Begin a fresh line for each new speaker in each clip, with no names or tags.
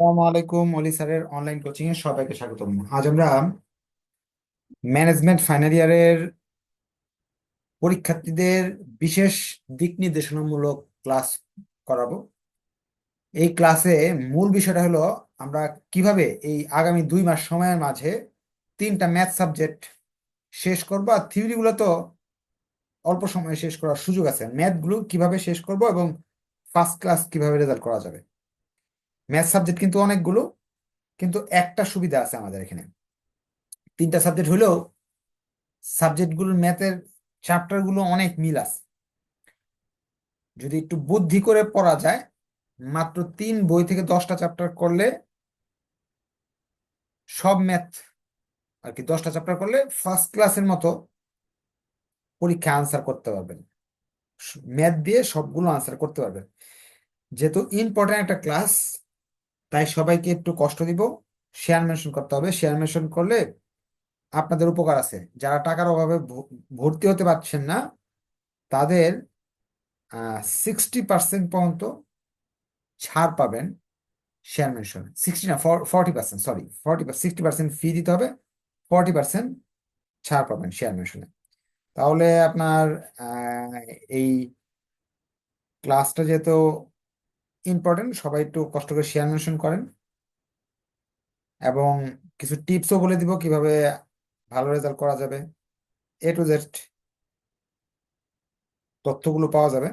আসসালামু আলাইকুম অলি স্যারের অনলাইন কোচিং এ সবাইকে আজ আমরা ম্যানেজমেন্ট ফাইনাল ইয়ারের পরীক্ষার্থীদের বিশেষ দিক নির্দেশনামূলক ক্লাস করাবো। এই ক্লাসে মূল বিষয়টা হলো আমরা কীভাবে এই আগামী দুই মাস সময়ের মাঝে তিনটা ম্যাথ সাবজেক্ট শেষ করব আর থিওরিগুলো তো অল্প সময়ে শেষ করার সুযোগ আছে। ম্যাথগুলো কীভাবে শেষ করব এবং ফার্স্ট ক্লাস কীভাবে রেজাল্ট করা যাবে? ম্যাথ সাবজেক্ট কিন্তু অনেকগুলো, কিন্তু একটা সুবিধা আছে আমাদের এখানে। তিনটা সাবজেক্ট হলেও সাবজেক্টগুলোর ম্যাথের চ্যাপ্টারগুলো অনেক মিল আছে। যদি একটু বুদ্ধি করে পড়া যায়, মাত্র তিন বই থেকে দশটা চ্যাপ্টার করলে সব ম্যাথ আর কি দশটা চ্যাপ্টার করলে ফার্স্ট ক্লাসের মতো পরীক্ষা আনসার করতে পারবেন। ম্যাথ দিয়ে সবগুলো আনসার করতে পারবেন। যেহেতু ইম্পর্টেন্ট একটা ক্লাস তাই সবাইকে একটু কষ্ট দিব। শেয়ার মেনশন করতে হবে। শেয়ার মেনশন করলে আপনাদের উপকার আছে। যারা টাকার অভাবে ভর্তি হতে পারছেন না, তাদের সিক্সটি পার্সেন্ট পর্যন্ত ছাড় পাবেন শেয়ার মেনশন সিক্সটি না forty percent sorry forty sixty percent fee দিতে হবে। ফর্টি পার্সেন্ট ছাড় পাবেন শেয়ার মেনশনে তাহলে আপনার এই ক্লাসটা যেহেতু ইম্পর্টেন্ট সবাই একটু কষ্ট করে শেয়ার মেনশন করেন। এবং কিছু টিপসও বলে দিব কীভাবে ভালো রেজাল্ট করা যাবে। এ টু জেড তথ্যগুলো পাওয়া যাবে।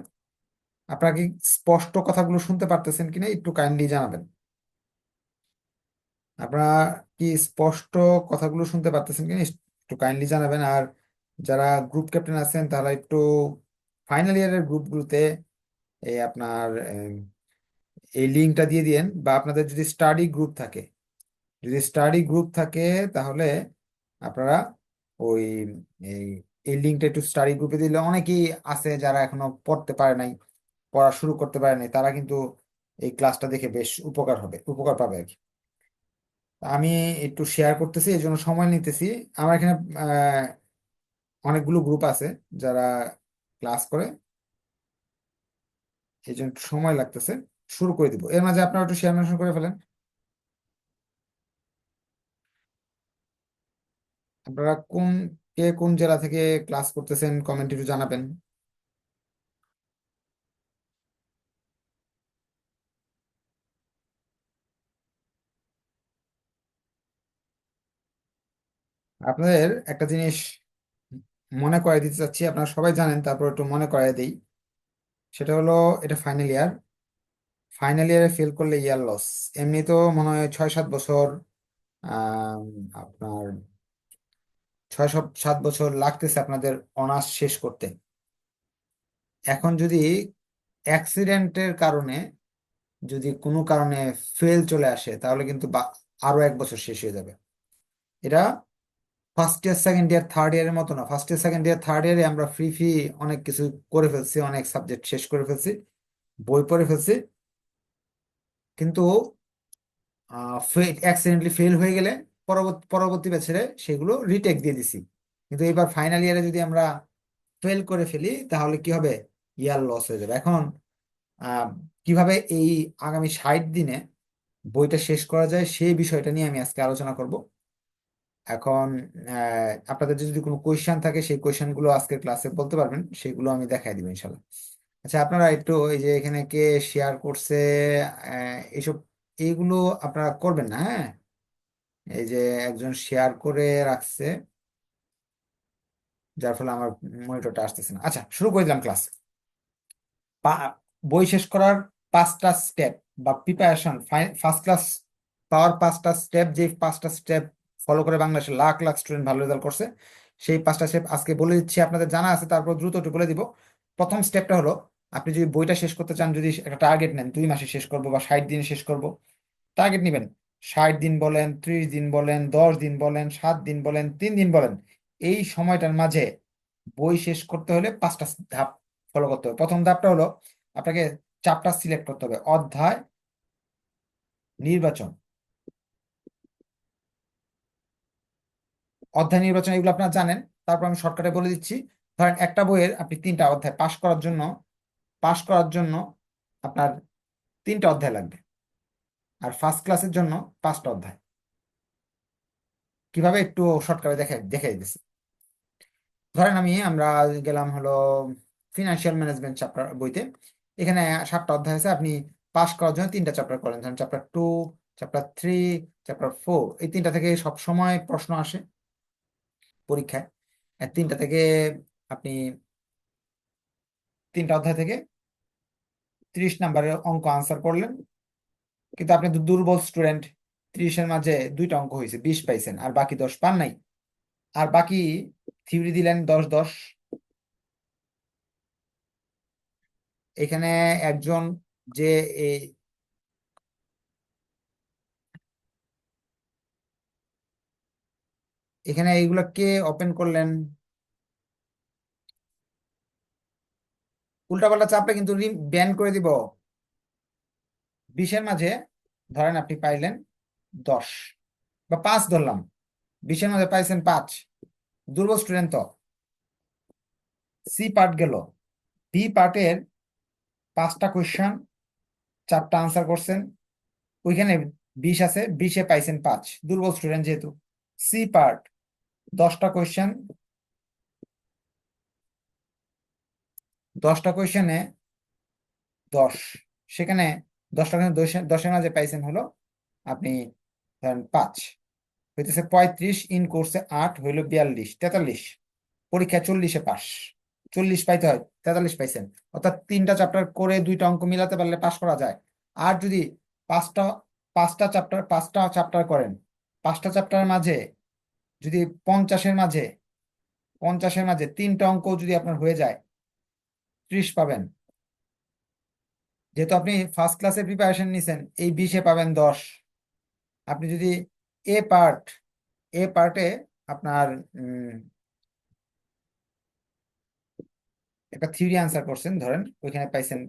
আপনারা কি স্পষ্ট কথাগুলো শুনতে পারতেছেন কিনা একটু কাইন্ডলি জানাবেন। আপনারা কি স্পষ্ট কথাগুলো শুনতে পারতেছেন কিনা একটু কাইন্ডলি জানাবেন। আর যারা গ্রুপ ক্যাপ্টেন আছেন, তারা একটু ফাইনাল ইয়ারের গ্রুপগুলোতে এই আপনার এই লিঙ্কটা দিয়ে দিয়েন বা আপনাদের যদি স্টাডি গ্রুপ থাকে। যদি স্টাডি গ্রুপ থাকে তাহলে আপনারা ওই এই এই লিঙ্কটা একটু স্টাডি গ্রুপে দিলে অনেকেই আছে যারা এখনও পড়তে পারে নাই, পড়া শুরু করতে পারে নাই, তারা কিন্তু এই ক্লাসটা দেখে বেশ উপকার হবে, উপকার পাবে আর কি। আমি একটু শেয়ার করতেছি, এই জন্য সময় নিতেছি। আমার এখানে অনেকগুলো গ্রুপ আছে যারা ক্লাস করে। এই জন্য সময় লাগতেছে। শুরু করে দিব। এর মাঝে আপনারা একটু শেয়ার মেনশন করে ফেলেন। আপনারা কোন, কে কোন জেলা থেকে ক্লাস করতেছেন কমেন্ট একটু জানাবেন। আপনাদের একটা জিনিস মনে করাই দিতে চাচ্ছি, আপনারা সবাই জানেন, তারপর একটু মনে করাই দিই। সেটা হলো, এটা ফাইনাল ইয়ার ফাইনাল ইয়ারে ফেল করলে ইয়ার লস এমনি তো মনে হয় ছয়, সাত বছর আপনার ছয় সাত বছর লাগতেছে আপনাদের অনার্স শেষ করতে। এখন যদি অ্যাক্সিডেন্টের কারণে যদি কোনো কারণে ফেল চলে আসে, তাহলে কিন্তু আরও এক বছর শেষ হয়ে যাবে। এটা first year second year third ইয়ারের মতো না। First year second year third ইয়ারে আমরা ফ্রি ফ্রি অনেক কিছু করে ফেলছি, অনেক সাবজেক্ট শেষ করে ফেলছি, বই পড়ে ফেলছি। কিন্তু অ্যাক্সিডেন্টলি ফেল হয়ে গেলে পরবর্তী পরবর্তী বছরে সেগুলো রিটেক দিয়ে দিছি। কিন্তু এবার ফাইনাল ইয়ারে যদি আমরা ফেল করে ফেলি, তাহলে কি হবে? ইয়ার লস হয়ে যাবে। এখন কীভাবে এই আগামী ষাট দিনে বইটা শেষ করা যায়, সেই বিষয়টা নিয়ে আমি আজকে আলোচনা করব। এখন আপনাদের যদি কোনো কোয়েশ্চেন থাকে, সেই কোয়েশ্চেনগুলো আজকের ক্লাসে বলতে পারবেন, সেগুলো আমি দেখাই দিব ইনশাল্লাহ আচ্ছা আপনারা একটু এই যে এখানে কে শেয়ার করছে এইসব এইগুলো আপনারা করবেন না হ্যাঁ? এই যে একজন শেয়ার করে রাখছে, যার ফলে আমার মনিটরটা আসতেছে না। আচ্ছা শুরু করে দিলাম ক্লাস বই শেষ করার পাঁচটা স্টেপ বা প্রিপারেশন ফার্স্ট ক্লাস পাওয়ার পাঁচটা স্টেপ যে পাঁচটা স্টেপ ফলো করে বাংলাদেশের লাখ লাখ স্টুডেন্ট ভালো রেজাল্ট করছে, সেই পাঁচটা স্টেপ আজকে বলে দিচ্ছি, আপনাদের জানা আছে, তারপর দ্রুত একটু বলে দিব। প্রথম স্টেপটা হলো আপনি যদি বইটা শেষ করতে চান, যদি একটা টার্গেট নেন, দুই মাসে শেষ করব বা ষাট দিনে শেষ করব টার্গেট নেবেন। ষাট দিন বলেন, ত্রিশ দিন বলেন, দশ দিন বলেন, সাত দিন বলেন, তিন দিন বলেন, এই সময়টার মাঝে বই শেষ করতে হলে পাঁচটা ধাপ ফলো করতে হবে। প্রথম ধাপটা হলো আপনাকে চাপটা সিলেক্ট করতে হবে, অধ্যায়, নির্বাচন। অধ্যায়, নির্বাচন, এগুলো আপনারা জানেন। তারপর আমি শর্টকাটে বলে দিচ্ছি। ধরেন একটা বইয়ের আপনি তিনটা অধ্যায় পাশ করার জন্য পাশ করার জন্য আপনার তিনটা অধ্যায় লাগবে। আর ফার্স্ট ক্লাসের জন্য পাঁচটা অধ্যায়। কীভাবে একটু শর্টকাটে দেখে দেখে দিতেছি। ধরেন আমি, আমরা গেলাম হলো ফিনান্সিয়াল ম্যানেজমেন্ট চ্যাপ্টার বইতে। এখানে সাতটা অধ্যায় আছে, আপনি পাস করার জন্য তিনটা চ্যাপ্টার করেন। ধরেন chapter two chapter three chapter four এই তিনটা থেকে সব সময় প্রশ্ন আসে পরীক্ষায়। তিনটা থেকে আপনি তিনটা অধ্যায় থেকে ত্রিশ নাম্বারের অঙ্ক আনসার করলেন। কিন্তু আপনি তো দুর্বল স্টুডেন্ট ত্রিশের মাঝে দুইটা অঙ্ক হয়েছে, বিশ পাইছেন, আর বাকি দশ পান নাই। আর বাকি থিওরি দিলেন দশ দশ। এখানে একজন যে এই এখানে এইগুলা কে ওপেন করলেন? উল্টাপাল্টা চাপলে কিন্তু ঋণ ব্যান করে দিব। বিশের মাঝে ধরেন আপনি পাইলেন দশ বা পাঁচ ধরলাম। বিশের মাঝে পাইছেন পাঁচ। দুর্বল স্টুডেন্ট তো। সি পার্ট গেল। বি পার্টের পাঁচটা কোয়েশ্চেন চারটা আনসার করছেন। ওইখানে বিশ আছে, বিশে পাইছেন পাঁচ। দুর্বল স্টুডেন্ট যেহেতু। সি পার্ট দশটা কোয়েশ্চেন দশটা কোয়েশ্চেনে দশ। সেখানে দশটা কোয়েশন দশের মাঝে পাইছেন হলো আপনি ধরেন পাঁচ। হইতেছে পঁয়ত্রিশ, ইন কোর্সে আট, হইল বিয়াল্লিশ, তেতাল্লিশ। পরীক্ষা চল্লিশে পাস। চল্লিশ পাইতে হয়, তেতাল্লিশ পাইছেন। অর্থাৎ তিনটা চ্যাপ্টার করে দুইটা অঙ্ক মিলাতে পারলে পাস করা যায়। আর যদি পাঁচটা পাঁচটা চ্যাপ্টার পাঁচটা চ্যাপ্টার করেন, পাঁচটা চ্যাপ্টারের মাঝে যদি পঞ্চাশের মাঝে পঞ্চাশের মাঝে তিনটা অঙ্ক যদি আপনার হয়ে যায় ত্রিশ পাবেন। যেহেতু আপনি ফার্স্ট ক্লাসে প্রিপারেশন নিছেন, এই বিশে পাবেন দশ। আপনি যদি এ পার্ট এ পার্টে আপনার একটা থিওরি আনসার করছেন, ধরেন ওইখানে পাইছেন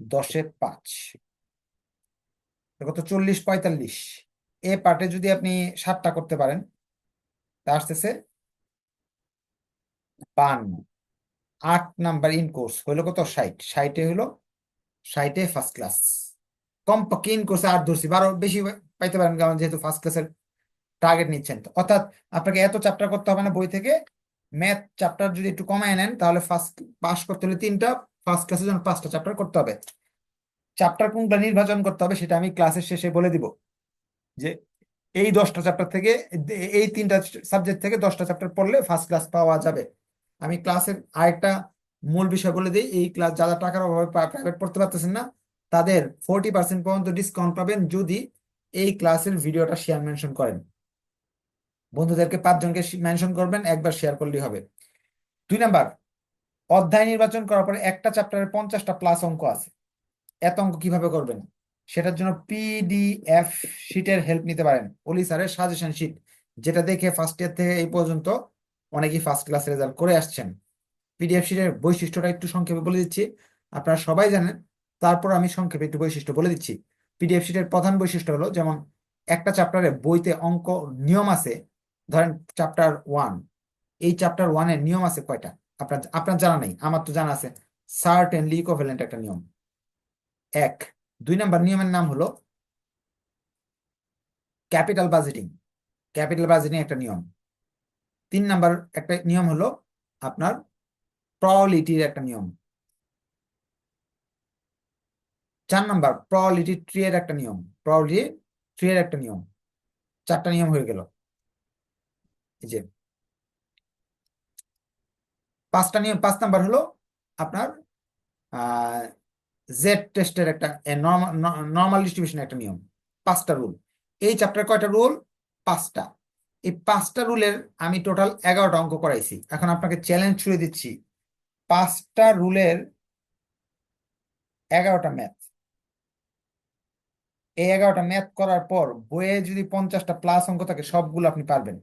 দশে পাঁচ। কত? চল্লিশ পঁয়তাল্লিশ। এ পার্টে যদি আপনি সাতটা করতে পারেন, তা আসতেছে পান আট নাম্বার ইন কোর্স হইল কত? ষাট। ষাটে হইল, ষাটে ফার্স্ট ক্লাস কমপক্ষে ইন কোর্সে আট ধরছি। বারো বেশি পাইতে পারেন কারণ যেহেতু ফার্স্ট ক্লাসের টার্গেট নিচ্ছেন। তো অর্থাৎ আপনাকে এত চ্যাপ্টার করতে হবে না বই থেকে। ম্যাথ চ্যাপ্টার যদি একটু কমায় নেন, তাহলে ফার্স্ট পাস করতে হলে তিনটা ফার্স্ট ক্লাসের জন্য পাঁচটা চ্যাপ্টার করতে হবে। চ্যাপ্টার কোনটা নির্বাচন করতে হবে সেটা আমি ক্লাসের শেষে বলে দিব। যে এই দশটা চ্যাপ্টার থেকে, এই তিনটা সাবজেক্ট থেকে দশটা চ্যাপ্টার পড়লে ফার্স্ট ক্লাস পাওয়া যাবে। আমি ক্লাসের আরেকটা মূল বিষয় বলে দিই, এই ক্লাস যারা টাকার অভাবে প্রাইভেট পড়তে পারতেছেন না, তাদের ফোরটি পার্সেন্ট পর্যন্ত ডিসকাউন্ট পাবেন যদি এই ক্লাসের ভিডিওটা শেয়ার মেনশন করেন। বন্ধুদেরকে পাঁচজনকে মেনশন করবেন, একবার শেয়ার করলেই হবে। দুই নাম্বার, অধ্যায় নির্বাচন করার পরে একটা চ্যাপ্টারে পঞ্চাশটা প্লাস অঙ্ক আছে। এত অঙ্ক কীভাবে করবেন? সেটার জন্য পিডিএফ শিটের হেল্প নিতে পারেন। অলি স্যারের সাজেশন শিট যেটা দেখে ফার্স্ট ইয়ার থেকে এই পর্যন্ত অনেকেই ফার্স্ট ক্লাস রেজাল্ট করে আসছেন। পিডিএফ শিটের বৈশিষ্ট্যটা একটু সংক্ষেপে বলে দিচ্ছি। আপনারা সবাই জানেন, তারপর আমি সংক্ষেপে একটু বৈশিষ্ট্য বলে দিচ্ছি। পিডিএফ শিটের প্রধান বৈশিষ্ট্য হলো, যেমন একটা চ্যাপ্টারে বইতে অঙ্ক নিয়ম আছে, ধরেন চ্যাপ্টার ওয়ান এই চ্যাপ্টার ওয়ানের নিয়ম আছে কয়টা? আপনার আপনার জানা নেই, আমার তো জানা আছে সার্টেনলি ইকোভ্যালেন্ট একটা নিয়ম। এক। দুই নাম্বার নিয়মের নাম হলো ক্যাপিটাল বাজেটিং ক্যাপিটাল বাজেটিং একটা নিয়ম। তিন নাম্বার একটা নিয়ম হলো আপনার প্রলিটির একটা নিয়ম। চার নাম্বার প্রলিটি ট্রি এর একটা নিয়ম। প্রলিটি ট্রি এর একটা নিয়ম। চারটা নিয়ম হয়ে গেল। এই যে। পাঁচটা নিয়ম, পাঁচ নাম্বার হলো আপনার জেড টেস্টের একটা নর্মাল ডিস্ট্রিবিউশন একটা নিয়ম। পাঁচটা রুল এই চ্যাপ্টার কয়টা রুল পাঁচটা। এই পাঁচটা রুলের আমি টোটাল এগারোটা অঙ্ক করাইছি। এখন আপনাকে চ্যালেঞ্জ ছুড়ে দিচ্ছি। পাঁচটা রুলের এগারোটা ম্যাথ এই এগারোটা ম্যাথ করার পর বইয়ে যদি পঞ্চাশটা প্লাস অঙ্ক থাকে, সবগুলো আপনি পারবেন।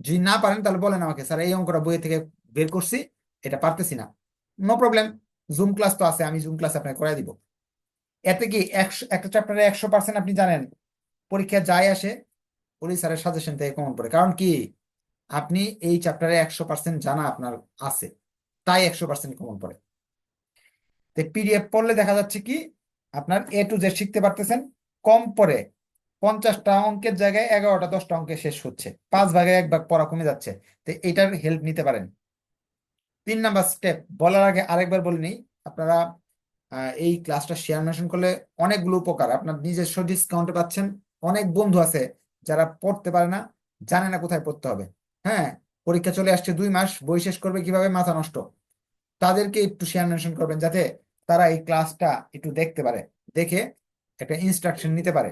যদি না পারেন, তাহলে বলেন আমাকে, স্যার, এই অঙ্কটা বইয়ে থেকে বের করছি, এটা পারতেছি না। নো প্রবলেম জুম ক্লাস তো আছে, আমি জুম ক্লাস আপনাকে করাই দিব। এতে কি একশো, একটা চ্যাপ্টারে একশো পার্সেন্ট আপনি জানেন, পরীক্ষা যাই আসে ওই স্যারের সাজেশন থেকে কমন পড়ে। কারণ কি? আপনি এই চ্যাপ্টারে একশো পার্সেন্ট জানা আপনার আছে। তাই একশো পার্সেন্ট কমন পড়ে। পিডিএফ পড়লে দেখা যাচ্ছে কি, আপনার এ টু জেড শিখতে পারতেছেন, কম পরে পঞ্চাশটা অঙ্কের জায়গায় এগারোটা, দশটা অঙ্কে শেষ হচ্ছে। পাঁচ ভাগে এক ভাগ পড়া কমে যাচ্ছে। তো এটার হেল্প নিতে পারেন। তিন নাম্বার স্টেপ বলার আগে আরেকবার বলে নিই, আপনারা এই ক্লাসটা শেয়ার মেশন করলে অনেকগুলো উপকার। আপনার নিজস্ব ডিসকাউন্টে পাচ্ছেন, অনেক বন্ধু আছে যারা পড়তে পারে না, জানে না কোথায় পড়তে হবে। হ্যাঁ পরীক্ষা চলে আসছে দুই মাস, বই শেষ করবে কীভাবে, মাথা নষ্ট। তাদেরকে একটু শেয়ার করবেন যাতে তারা এই ক্লাসটা একটু দেখতে পারে, দেখে একটা ইনস্ট্রাকশন নিতে পারে।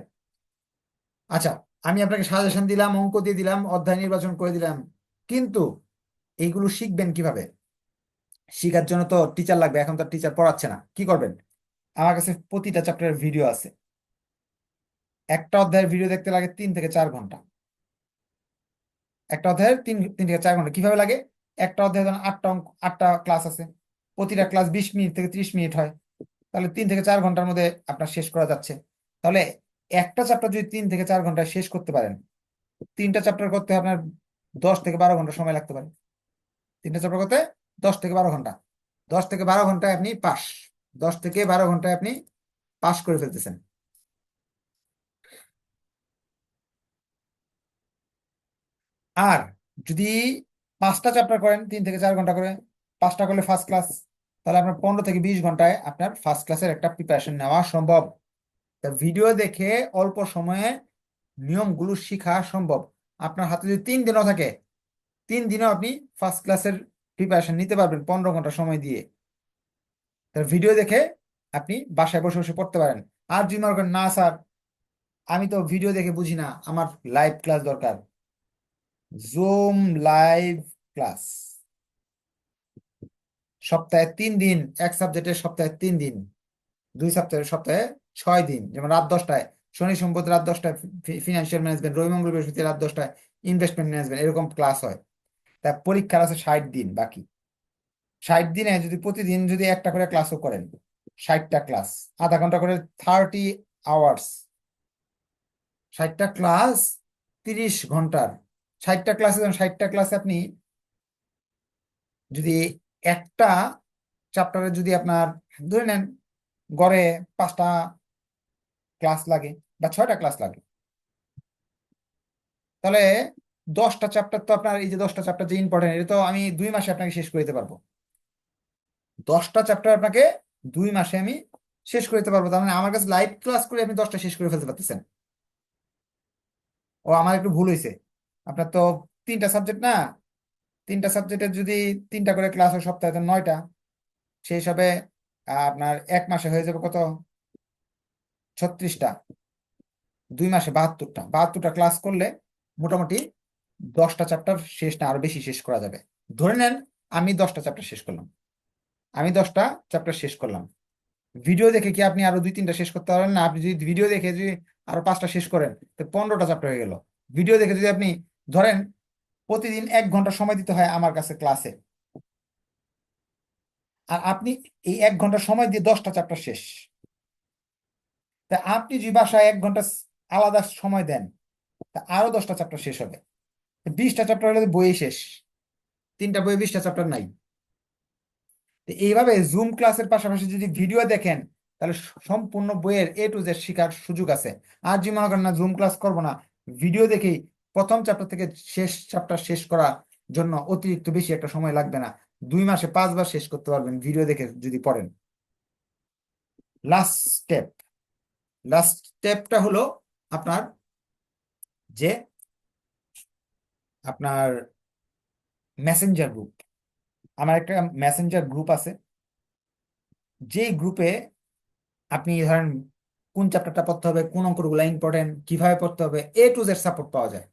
আচ্ছা আমি আপনাকে সাজেশন দিলাম, অঙ্ক দিয়ে দিলাম, অধ্যায় নির্বাচন করে দিলাম। কিন্তু এইগুলো শিখবেন কীভাবে? শিখার জন্য তো টিচার লাগবে, এখন তো টিচার পড়াচ্ছে না। কি করবেন? আমার কাছে প্রতিটা চ্যাপ্টারের ভিডিও আছে। একটা অধ্যায়ের ভিডিও দেখতে লাগে তিন থেকে চার ঘণ্টা। একটা অধ্যায়ের তিন তিন থেকে চার ঘণ্টা। কীভাবে লাগে? একটা অধ্যায়ে ধরুন আটটা অঙ্ক, আটটা ক্লাস আছে। প্রতিটা ক্লাস বিশ মিনিট থেকে ত্রিশ মিনিট হয়। তাহলে তিন থেকে চার ঘণ্টার মধ্যে আপনার শেষ করা যাচ্ছে। তাহলে একটা চ্যাপ্টার যদি তিন থেকে চার ঘন্টায় শেষ করতে পারেন, তিনটা চ্যাপ্টার করতে আপনার দশ থেকে বারো ঘণ্টা সময় লাগতে পারে। তিনটা চ্যাপ্টার করতে দশ থেকে বারো ঘণ্টা। দশ থেকে বারো ঘন্টায় আপনি পাস দশ থেকে বারো ঘন্টায় আপনি পাস করে ফেলতেছেন। আর যদি পাঁচটা চ্যাপ্টার করেন, তিন থেকে চার ঘণ্টা করে, পাঁচটা করলে ফার্স্ট ক্লাস তাহলে আপনার পনেরো থেকে বিশ ঘন্টায় আপনার ফার্স্ট ক্লাসের একটা প্রিপারেশন নেওয়া সম্ভব। ভিডিও দেখে অল্প সময়ে নিয়মগুলো শেখা সম্ভব। আপনার হাতে যদি তিন দিনও থাকে, তিন দিনও আপনি ফার্স্ট ক্লাসের প্রিপারেশন নিতে পারবেন পনেরো ঘণ্টা সময় দিয়ে। তার ভিডিও দেখে আপনি বাসায় বসে বসে পড়তে পারেন। আর যদি মনে করেন না স্যার, আমি তো ভিডিও দেখে বুঝি না, আমার লাইভ ক্লাস দরকার। জুম লাইভ ক্লাস সপ্তাহে তিন দিন, এক সাবজেক্টের সপ্তাহে তিন দিন, দুই সপ্তাহের সপ্তাহে ছয় দিন। যেমন রাত দশটায় শনি সম্পদ, রাত দশটায় ফিনান্সিয়াল ম্যানেজমেন্ট রবি মঙ্গল বৃহস্পতি, রাত দশটায় ইনভেস্টমেন্ট ম্যানেজমেন্ট এরকম ক্লাস হয়। তা পরীক্ষার আছে ষাট দিন, বাকি। ষাট দিনে যদি প্রতিদিন যদি একটা করে ক্লাসও করেন, ষাটটা ক্লাস আধা ঘণ্টা করে থার্টি আওয়ার্স ষাটটা ক্লাস তিরিশ ঘণ্টার। ষাটটা ক্লাসে ষাটটা ক্লাসে আপনি যদি একটা চ্যাপ্টারে যদি আপনার, ধরে নেন গড়ে পাঁচটা ক্লাস লাগে বা ছয়টা ক্লাস লাগে। তাহলে দশটা চ্যাপ্টার তো আপনার, এই যে দশটা চ্যাপ্টার যে ইম্পর্টেন্ট এটা তো আমি দুই মাসে আপনাকে শেষ করে দিতে পারব। দশটা চ্যাপ্টার আপনাকে দুই মাসে আমি শেষ করে দিতে পারব, তার মানে আমার কাছে লাইভ ক্লাস করে আপনি দশটা শেষ করে ফেলতে পারতেছেন। ও, আমার একটু ভুল হয়েছে আপনার তো তিনটা সাবজেক্ট না? তিনটা সাবজেক্টের যদি তিনটা করে ক্লাস হয় সপ্তাহে তো নয়টা। সেই হিসাবে, আপনার এক মাসে হয়ে যাবে কত? ছত্রিশটা। দুই মাসে বাহাত্তরটা। বাহাত্তরটা ক্লাস করলে মোটামুটি দশটা চ্যাপ্টার শেষ না, আরও বেশি শেষ করা যাবে। ধরে নেন, আমি দশটা চ্যাপ্টার শেষ করলাম। আমি দশটা চ্যাপ্টার শেষ করলাম। ভিডিও দেখে কি আপনি আরও দুই, তিনটা শেষ করতে পারেন না? আপনি যদি ভিডিও দেখে যদি আরও পাঁচটা শেষ করেন, তো পনেরোটা চ্যাপ্টার হয়ে গেল। ভিডিও দেখে যদি আপনি ধরেন প্রতিদিন এক ঘণ্টা সময় দিতে হয় আমার কাছে ক্লাসে। আর আপনি এই এক ঘণ্টা সময় দিয়ে দশটা চ্যাপ্টার শেষ। তা আপনি যদি বাসায় এক ঘণ্টা আলাদা সময় দেন, তা আরও দশটা চ্যাপ্টার শেষ হবে। বিশটা চ্যাপ্টার হলে বই শেষ, তিনটা বই বিশটা চ্যাপ্টার নাই। এইভাবে জুম ক্লাসের পাশাপাশি যদি ভিডিও দেখেন, তাহলে সম্পূর্ণ বইয়ের এ টু জেড শেখার সুযোগ আছে। আর যদি মনে করেন না জুম ক্লাস করব না, ভিডিও দেখেই প্রথম চ্যাপ্টার থেকে শেষ চ্যাপ্টার শেষ করার জন্য অতিরিক্ত বেশি একটা সময় লাগবে না। দুই মাসে পাঁচবার শেষ করতে পারবেন ভিডিও দেখে যদি পড়েন। লাস্ট স্টেপ লাস্ট স্টেপটা হলো আপনার যে আপনার মেসেঞ্জার গ্রুপ আমার একটা মেসেঞ্জার গ্রুপ আছে। যেই গ্রুপে আপনি ধরেন কোন চ্যাপ্টারটা পড়তে হবে, কোন অঙ্কগুলো ইম্পর্টেন্ট কীভাবে পড়তে হবে এ টু জেড সাপোর্ট পাওয়া যায়।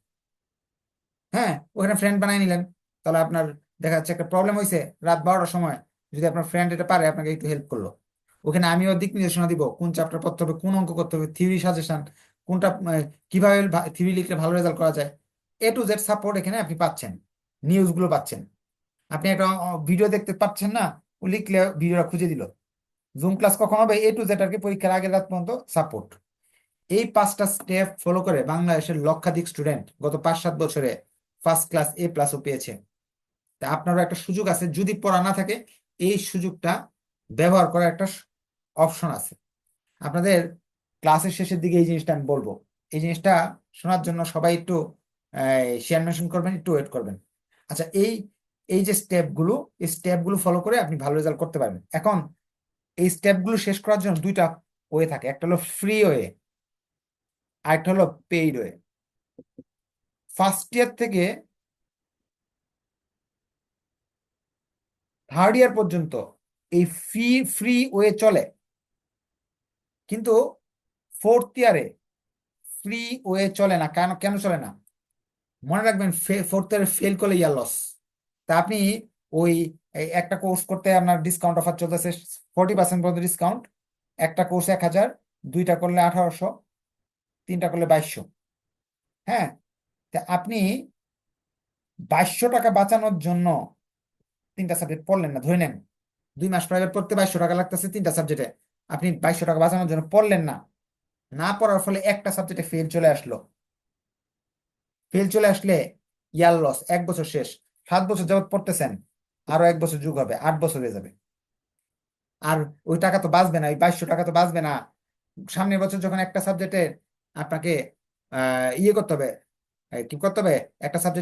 হ্যাঁ ওখানে ফ্রেন্ড বানাই নিলেন। তাহলে আপনার দেখা যাচ্ছে একটা প্রবলেম হয়েছে রাত বারোটার সময়। যদি আপনার ফ্রেন্ড এটা পারে, আপনাকে একটু হেল্প করল। ওখানে আমিও দিক নির্দেশনা দিব, কোন চ্যাপ্টার পড়তে হবে, কোন অঙ্ক করতে হবে থিওরি সাজেশন কোনটা কীভাবে থিওরি লিখলে ভালো রেজাল্ট করা যায়। এ টু জেড সাপোর্ট এখানে আপনি পাচ্ছেন নিউজগুলো পাচ্ছেন। আপনি একটা ভিডিও দেখতে পাচ্ছেন না, ও লিখলে ভিডিওটা খুঁজে দিল। জুম ক্লাস কখন হবে? এ টু জেড আর কি, পরীক্ষার আগের রাত পর্যন্ত সাপোর্ট এই পাঁচটা স্টেপ ফলো করে বাংলাদেশের লক্ষাধিক স্টুডেন্ট গত পাঁচ সাত বছরে ফার্স্ট ক্লাস এ প্লাসও পেয়েছে। তা আপনারও একটা সুযোগ আছে, যদি পড়া না থাকে, এই সুযোগটা ব্যবহার করার একটা অপশন আছে। আপনাদের ক্লাসের শেষের দিকে এই জিনিসটা আমি বলব। এই জিনিসটা শোনার জন্য সবাই একটু শেয়ার মেনশন করবেন, একটু ওয়েট করবেন। আচ্ছা এই এই যে স্টেপগুলো এই স্টেপগুলো ফলো করে আপনি ভালো রেজাল্ট করতে পারবেন। এখন, এই স্টেপগুলো শেষ করার জন্য দুইটা ওয়ে থাকে। একটা হলো ফ্রি ওয়ে আরেকটা হলো পেইড ওয়ে ফার্স্ট ইয়ার থেকে থার্ড ইয়ার পর্যন্ত এই ফ্রি ফ্রি ওয়ে চলে। কিন্তু ফোর্থ ইয়ারে ফ্রি ওয়ে চলে না। কেন কেন চলে না? মনে রাখবেন ফোর্থ ইয়ারে ফেল করলে ইয়ার লস তা আপনি ওই একটা কোর্স করতে আপনার ডিসকাউন্ট অফার চলতেছে ফোর্টি পার্সেন্ট পর্যন্ত ডিসকাউন্ট একটা কোর্স এক হাজার, দুইটা করলে আঠারোশো, তিনটা করলে বাইশশো। হ্যাঁ? তা আপনি বাইশশো টাকা বাঁচানোর জন্য তিনটা সাবজেক্ট পড়লেন না, ধরে নেন। দুই মাস প্রাইভেট পড়তে বাইশশো টাকা লাগতেছে তিনটা সাবজেক্টে আপনি বাইশশো টাকা বাঁচানোর জন্য পড়লেন না। না পড়ার ফলে একটা সাবজেক্টে ফেল চলে আসলো। ফেল চলে আসলে ইয়ার লস এক বছর শেষ। সাত বছর যাবত পড়তেছেন, আরও এক বছর যুগ হবে, আট বছর হয়ে যাবে। আর ওই টাকা তো বাঁচবে না, ওই বাইশশো টাকা তো বাঁচবে না। সামনের বছর যখন একটা সাবজেক্টে আপনাকে ইয়ে করতে হবে কি করতে হবে? একটা সাবজেক্ট